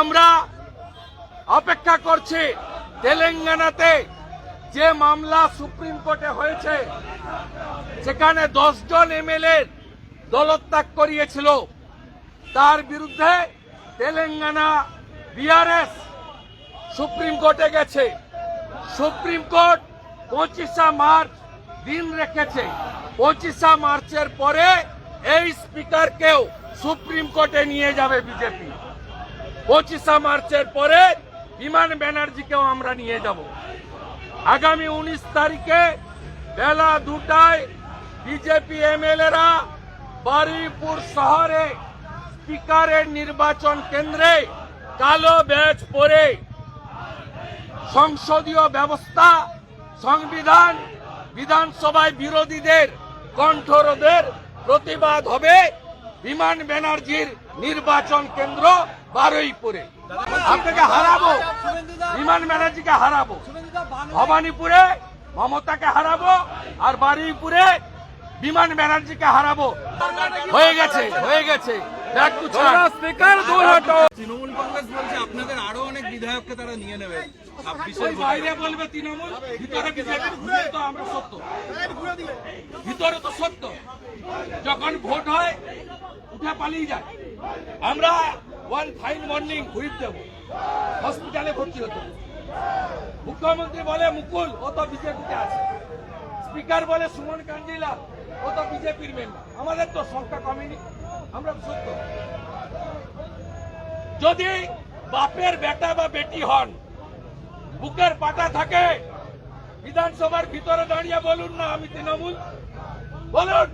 আমরা অপেক্ষা করছি তেলেঙ্গানাতে যে মামলা সুপ্রিম কোর্টে হয়েছে, সেখানে দশজন এমএলএ দলত্যাগ করিয়েছিল। তার বিরুদ্ধে তেলেঙ্গানা বিআরএস সুপ্রিম কোর্টে গেছে। সুপ্রিম কোর্ট পঁচিশা মার্চ দিন রেখেছে। পঁচিশা মার্চের পরে এই স্পিকারকেও সুপ্রিম কোর্টে নিয়ে যাবে বিজেপি। পঁচিশা মার্চের পরে বিমান ব্যানার্জিকেও আমরা নিয়ে যাব। আগামী উনিশ তারিখে বেলা দুটায় বিজেপি এমএলএরা বারুইপুর শহরে স্পিকারের নির্বাচন কেন্দ্রে কালো ব্যাচ পরে সংসদীয় ব্যবস্থা, সংবিধান, বিধানসভায় বিরোধীদের কণ্ঠরোধের প্রতিবাদ হবে বিমান ব্যানার্জির নির্বাচন কেন্দ্র বারুইপুরে আপনাকে হারাবো। বিমান ব্যানার্জিকে হারাবো। ভবানীপুরে মমতাকে হারাবো আর বারুইপুরে বিমান ব্যানার্জিকে হারাবো। হয়ে গেছে হয়ে গেছে। তৃণমূল কংগ্রেস বলছে আপনাদের আরও অনেক বিধায়ককে তারা নিয়ে নেবে। বাইরে বলবে তৃণমূল ভিতরে তো আমরা সত্য। ভিতরে তো সত্য। যখন ভোট হয় উঠে পালিয়ে যায়। আমরা ওয়ান ফাইন মর্নিং হুইপ দেব। হসপিটালে ভর্তি হতো মুখ্যমন্ত্রী বলে, মুকুল, ও তো বিজেপিতে আছে। স্পিকার বলে, সুমন কাঞ্জিলা ও তো বিজেপির মেম্বার আমাদের তো সংখ্যা কমেনি। আমরা সত্য। যদি বাপের বেটা বা বেটি হন, বুকের পাটা থাকে, বিধানসভার ভিতরে দাঁড়িয়ে বলুন না, আমি তৃণমূল। বলুন।